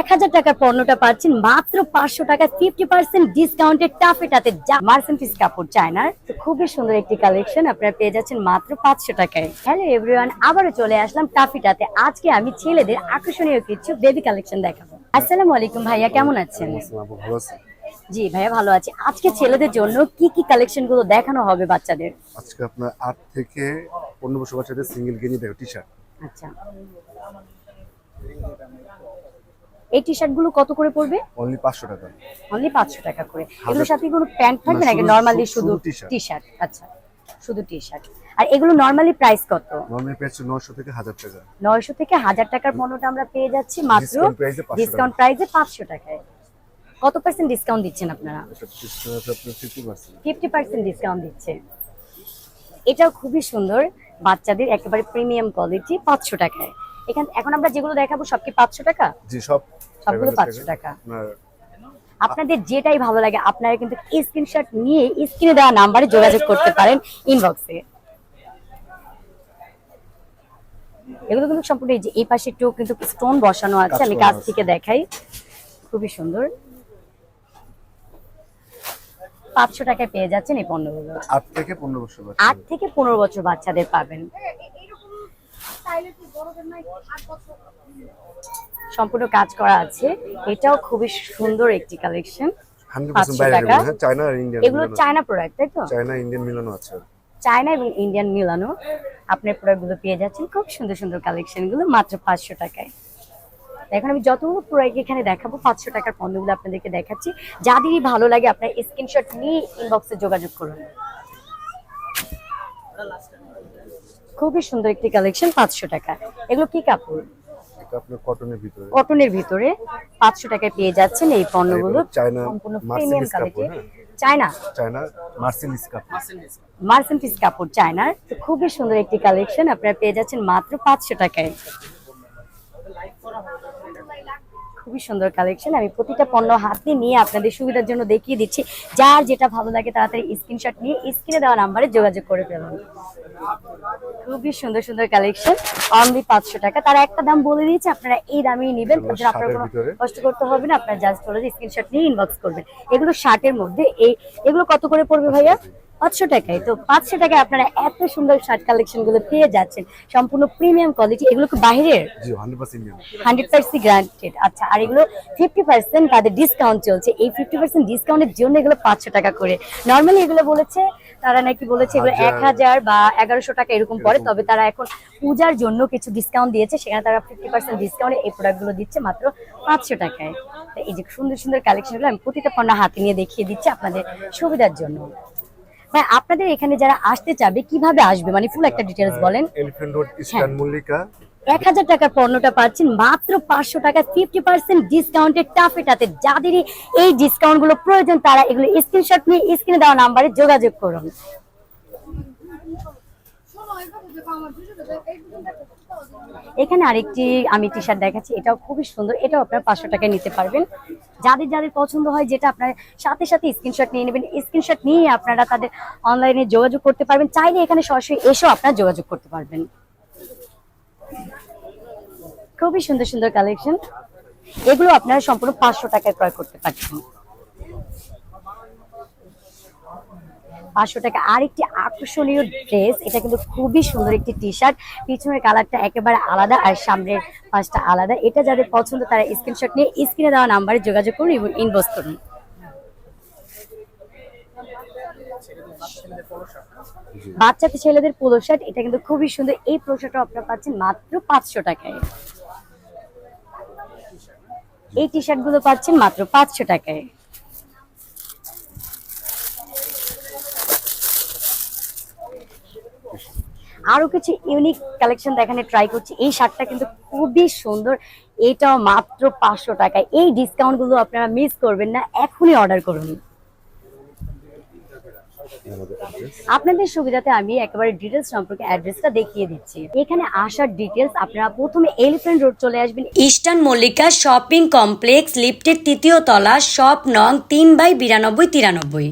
এক হাজার টাকার পণ্যটা পাচ্ছেন মাত্র পাঁচশো টাকা ফিফটি পার্সেন্ট ডিসকাউন্টের টাফেটাতে যা মার্সেন্টিস কাপড় চায়নার তো খুবই সুন্দর একটি কালেকশন আপনারা পেয়ে যাচ্ছেন মাত্র পাঁচশো টাকায়। হ্যালো এভরিওয়ান আবারও চলে আসলাম টাফিটাতে। আজকে আমি ছেলেদের আকর্ষণীয় কিছু বেবি কালেকশন দেখাবো। আসসালামু আলাইকুম ভাইয়া কেমন আছেন? ভালো জি ভাইয়া ভালো আছি। আজকে ছেলেদের জন্য কি কি কালেকশনগুলো দেখানো হবে বাচ্চাদের? আজকে আপনার আট থেকে পনেরো বছর বাচ্চাদের সিঙ্গেল গেঞ্জি দেখো টি শার্ট আচ্ছা। এই টি শার্টগুলো কত করে পড়বে? অনলি পাঁচশো টাকা। অনলি পাঁচশো টাকা করে। এগুলোর সাথে কোনো প্যান্ট থাকবে নাকি? নর্মালি শুধু টি শার্ট আচ্ছা শুধু টি শার্ট আর এগুলো নর্মালি প্রাইস কত? নর্মাল প্রাইস নশো থেকে হাজার টাকা। নয়শো থেকে হাজার টাকার পণ্যটা আমরা পেয়ে যাচ্ছি মাত্র 500 ডিসকাউন্ট প্রাইসে পাঁচশো টাকায়। কত পার্সেন্ট ডিসকাউন্ট দিচ্ছেন আপনারা? এটা পিছনে আছে আপনার fifty percent fifty percent discount দিচ্ছে। এটাও খুবই সুন্দর। বাচ্চাদের একেবারে প্রিমিয়াম কোয়ালিটি পাঁচশো টাকায়। এখান এখন আমরা যেগুলো দেখাবো সব কি পাঁচশো টাকা? জি সব সবগুলো 500 500 টাকা। আপনাদের যেটাই ভালো লাগে আপনারা কিন্তু স্ক্রিনশট নিয়ে স্ক্রিনে দেওয়া নাম্বারে যোগাযোগ করতে পারেন ইনবক্সে এগুলো কিন্তু সম্পূর্ণ এই যে এই পাশে একটু কিন্তু স্টোন বসানো আছে আমি কাছ থেকে দেখাই। খুবই সুন্দর। পাঁচশো টাকায় পেয়ে যাচ্ছেন এই পণ্যগুলো আট থেকে পনেরো বছর আট থেকে পনেরো বছর বাচ্চাদের পাবেন। সম্পূর্ণ কাজ করা আছে। এটাও খুবই সুন্দর একটি কালেকশন হান্ড্রেড 500 পার্সেন্ট বাইরে টাকা। চায়না আর ইন্ডিয়ান এগুলো চায়না প্রোডাক্ট তাই তো? চায়না ইন্ডিয়ান মিলানো আছে। চায়না এবং ইন্ডিয়ান মিলানো আপনার প্রোডাক্টগুলো পেয়ে যাচ্ছেন। খুব সুন্দর সুন্দর কালেকশনগুলো মাত্র পাঁচশো টাকায়। এখন আমি যতগুলো প্রোডাক্ট এখানে দেখাবো পাঁচশো টাকার পণ্যগুলো আপনাদেরকে দেখাচ্ছি। যাদেরই ভালো লাগে আপনার স্ক্রিনশট নিয়ে ইনবক্সে যোগাযোগ করুন। খুবই সুন্দর একটি কালেকশন পাঁচশো টাকা। এগুলো কি কাপড়? আপনার কটনের ভিতরে। কটনের ভিতরে পাঁচশো টাকায় পেয়ে যাচ্ছেন এই পণ্যগুলো। চায়না সম্পূর্ণ প্রিমিয়াম কোয়ালিটি হ্যাঁ। চায়না চায়না মার্সেলিস কাপ মার্সেন্টিস কাপড়। চায়নার তো খুবই সুন্দর একটি কালেকশন আপনারা পেয়ে যাচ্ছেন মাত্র পাঁচশো টাকায়। খুবই সুন্দর কালেকশন আমি প্রতিটা পণ্য হাতে নিয়ে আপনাদের সুবিধার জন্য দেখিয়ে দিচ্ছি। যার যেটা ভালো লাগে তাড়াতাড়ি স্ক্রিনশট নিয়ে স্ক্রিনে দেওয়া নাম্বারে যোগাযোগ করে ফেলুন। খুবই সুন্দর সুন্দর কালেকশন অনলি পাঁচশো টাকা। তারা একটা দাম বলে দিয়েছে আপনারা এই দামেই নেবেন। আপনার কোনো কষ্ট করতে হবে না। আপনার জাস্ট হলো স্ক্রিনশট নিয়ে ইনবক্স করবেন। এগুলো শার্টের মধ্যে এই এগুলো কত করে পড়বে ভাইয়া? পাঁচশো টাকায়। তো পাঁচশো টাকায় আপনারা এত সুন্দর শার্ট কালেকশনগুলো পেয়ে যাচ্ছেন। সম্পূর্ণ প্রিমিয়াম কোয়ালিটি এগুলো কি বাইরের হান্ড্রেড পার্সেন্ট গ্রান্টেড আচ্ছা আর এগুলো ফিফটি পার্সেন্ট তাদের ডিসকাউন্ট চলছে। এই ফিফটি পার্সেন্ট ডিসকাউন্টের জন্য এগুলো পাঁচশো টাকা করে। নর্মালি এগুলো বলেছে তারা নাকি বলেছে এগুলো এক হাজার। হাজার বা এগারোশো টাকা এরকম পড়ে তবে তারা এখন পূজার জন্য কিছু ডিসকাউন্ট দিয়েছে। সেখানে তারা ফিফটি পার্সেন্ট ডিসকাউন্টে এই প্রোডাক্টগুলো দিচ্ছে মাত্র পাঁচশো টাকায়। এই যে সুন্দর সুন্দর কালেকশনগুলো আমি প্রতিটা পণ্য হাতে নিয়ে দেখিয়ে দিচ্ছি আপনাদের সুবিধার জন্য। ভাই আপনাদের এখানে যারা আসতে চাবে কীভাবে আসবে? মানে ফুল একটা ডিটেলস বলেন। এলিফ্যান্ট রোড ইস্টার্ন মল্লিকা এক হাজার টাকার পণ্যটা পাচ্ছেন মাত্র পাঁচশো টাকা ফিফটি পার্সেন্ট ডিসকাউন্টের টাফেটাতে। যাদেরই এই ডিসকাউন্টগুলো প্রয়োজন তারা এগুলো স্ক্রিনশট নিয়ে স্ক্রিনে দেওয়া নাম্বারে যোগাযোগ করুন। এখানে আরেকটি আমি টি শার্ট দেখাচ্ছি, এটাও খুবই সুন্দর, এটাও আপনার পাঁচশো টাকায় নিতে পারবেন। যাদের যাদের পছন্দ হয় যেটা আপনার সাথে সাথে স্ক্রিনশট নিয়ে নেবেন স্ক্রিনশট নিয়ে আপনারা তাদের অনলাইনে যোগাযোগ করতে পারবেন। চাইলে এখানে সরাসরি এসেও আপনারা যোগাযোগ করতে পারবেন। খুবই সুন্দর সুন্দর কালেকশন এগুলো আপনারা সম্পূর্ণ পাঁচশো টাকায় ক্রয় করতে পারছেন পাঁচশো টাকা আরেকটি আকর্ষণীয় ড্রেস, এটা কিন্তু খুবই সুন্দর একটি টি শার্ট পিছনের কালারটা একেবারে আলাদা আর সামনের পাঁচটা আলাদা। এটা যাদের পছন্দ তারা স্ক্রিনশট নিয়ে স্ক্রিনে দেওয়া নাম্বারে যোগাযোগ করুন এবং ইনবক্স করুন। বাচ্চাদের ছেলেদের পোলো শার্ট এটা কিন্তু খুবই সুন্দর। এই পোলো শার্টটা আপনারা পাচ্ছেন মাত্র পাঁচশো টাকায়। এই টি শার্টগুলো পাচ্ছেন মাত্র পাঁচশো টাকায়। আরও কিছু ইউনিক কালেকশন দেখানে ট্রাই করছি। এই শার্টটা কিন্তু খুবই সুন্দর। এটাও মাত্র পাঁচশো টাকায় এই ডিসকাউন্টগুলো আপনারা মিস করবেন না, এখনই অর্ডার করুন। আপনাদের সুবিধাতে আমি একেবারে ডিটেলস সম্পর্কে অ্যাড্রেসটা দেখিয়ে দিচ্ছি। এখানে আসার ডিটেলস আপনারা প্রথমে এলিফ্যান্ট রোড চলে আসবেন। ইস্টার্ন মল্লিকা শপিং কমপ্লেক্স লিফটের তৃতীয় তলা শপ নং তিন বাই বিরানব্বই তিরানব্বই।